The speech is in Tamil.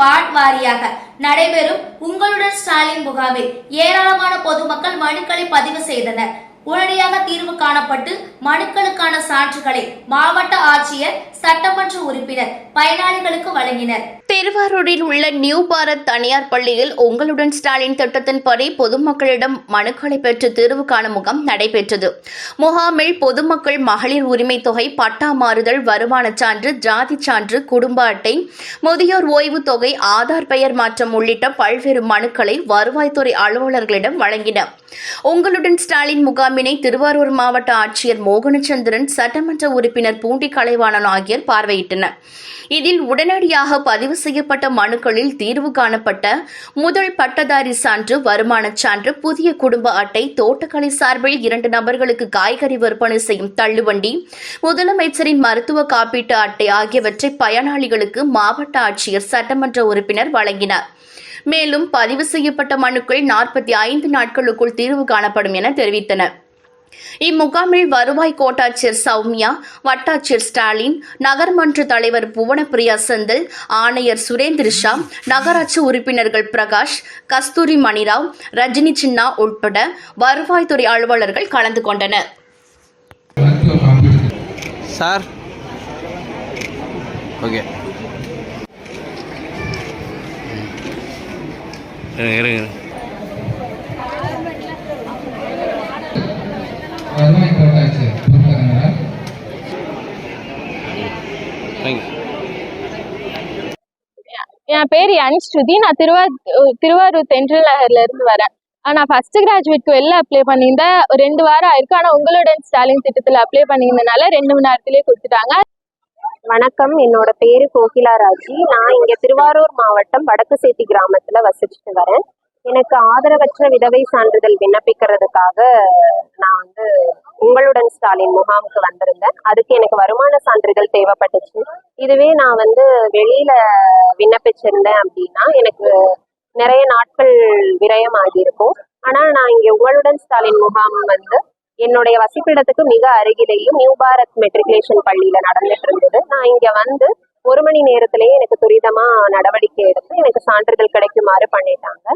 வார்டு வாரியாக நடைபெறும் உங்களுடன் ஸ்டாலின் முகாமில் ஏராளமான பொதுமக்கள் மனுக்களை பதிவு செய்தனர். உடனடியாக தீர்வு காணப்பட்டு மனுக்களுக்கான சான்றுகளை மாவட்ட ஆட்சியர் சட்டமன்ற உறுப்பினர் பயனாளிகளுக்கு வழங்கினர். திருவாரூரில் உள்ள நியூ பாரத் தனியார் பள்ளியில் உங்களுடன் ஸ்டாலின் திட்டத்தின்படி பொதுமக்களிடம் மனுக்களை பெற்று தீர்வு காணும் முகாம் நடைபெற்றது. முகாமில் பொதுமக்கள் மகளிர் உரிமை தொகை பட்டா மாறுதல் வருமான சான்று ஜாதி சான்று குடும்ப அட்டை முதியோர் ஓய்வு தொகை ஆதார் பெயர் மாற்றம் உள்ளிட்ட பல்வேறு மனுக்களை வருவாய்த்துறை அலுவலர்களிடம் வழங்கினர். உங்களுடன் ஸ்டாலின் முகாம் முகாமினை திருவாரூர் மாவட்ட ஆட்சியர் மோகனச்சந்திரன் சட்டமன்ற உறுப்பினர் பூண்டி கலைவாணன் ஆகியோர் பார்வையிட்டனர். இதில் உடனடியாக பதிவு செய்யப்பட்ட மனுக்களில் தீர்வு காணப்பட்ட முதல் பட்டதாரி சான்று வருமானச் சான்று புதிய குடும்ப அட்டை தோட்டக்கலை சார்பில் இரண்டு நபர்களுக்கு காய்கறி விற்பனை செய்யும் தள்ளுவண்டி முதலமைச்சரின் மருத்துவ காப்பீட்டு அட்டை ஆகியவற்றை பயனாளிகளுக்கு மாவட்ட ஆட்சியர் சட்டமன்ற உறுப்பினர் வழங்கினார். மேலும் பதிவு செய்யப்பட்ட மனுக்கள் நாற்பத்தி ஐந்து நாட்களுக்குள் தீர்வு காணப்படும் என தெரிவித்தனா் இம்முகாமில் வருவாய் கோட்டாட்சியர் சௌமியா வட்டாட்சியர் ஸ்டாலின் நகர்மன்ற தலைவர் புவனப்பிரியா செந்தில் ஆணையர் சுரேந்திர ஷா நகராட்சி உறுப்பினர்கள் பிரகாஷ் கஸ்தூரி மணிராவ் ரஜினி சின்னா உட்பட வருவாய்த்துறை அலுவலர்கள் கலந்து கொண்டனர். சார். ஓகே. இருங்க இருங்க. வருவாய் கோட்டாட்சியர் பொறுப்பாளர் தேங்க்ஸ் என் பேர் அனிஸ்ருதி நான் திருவா திருவாரூர் தென்றல் நகர்ல இருந்து வரேன். நான் ஃபர்ஸ்ட் கிராஜுவேட்க்கு வெளில அப்ளை பண்ணியிருந்தேன். ரெண்டு வாரம் ஆயிருக்கு. ஆனால் உங்களுடன் ஸ்டாலின் திட்டத்தில் அப்ளை பண்ணியிருந்தனால ரெண்டு மணி நேரத்திலே கொடுத்துட்டாங்க. வணக்கம். என்னோட பேரு கோகிலா ராஜி. நான் இங்க திருவாரூர் மாவட்டம் வடக்கு சேத்தி கிராமத்துல வசிச்சுட்டு வரேன். எனக்கு ஆதரவற்ற விதவை சான்றிதழ் விண்ணப்பிக்கிறதுக்காக நான் வந்து உங்களுடன் ஸ்டாலின் முகாமுக்கு வந்திருந்தேன். அதுக்கு எனக்கு வருமான சான்றிதழ் தேவைப்பட்டுச்சு. இதுவே நான் வந்து வெளியில விண்ணப்பிச்சிருந்தேன் அப்படின்னா எனக்கு நிறைய நாட்கள் விரயமாகி இருக்கும் ஆனா நான் இங்க உங்களுடன் ஸ்டாலின் முகாம் வந்து என்னுடைய வசிப்பிடத்துக்கு மிக அருகிலேயும் நியூ பாரத் மெட்ரிகுலேஷன் பள்ளியில நடந்துட்டு இருந்தது நான் இங்க வந்து ஒரு மணி நேரத்திலேயே எனக்கு துரிதமா நடவடிக்கை எடுத்து எனக்கு சான்றிதழ் கிடைக்குமாறு பண்ணிட்டாங்க.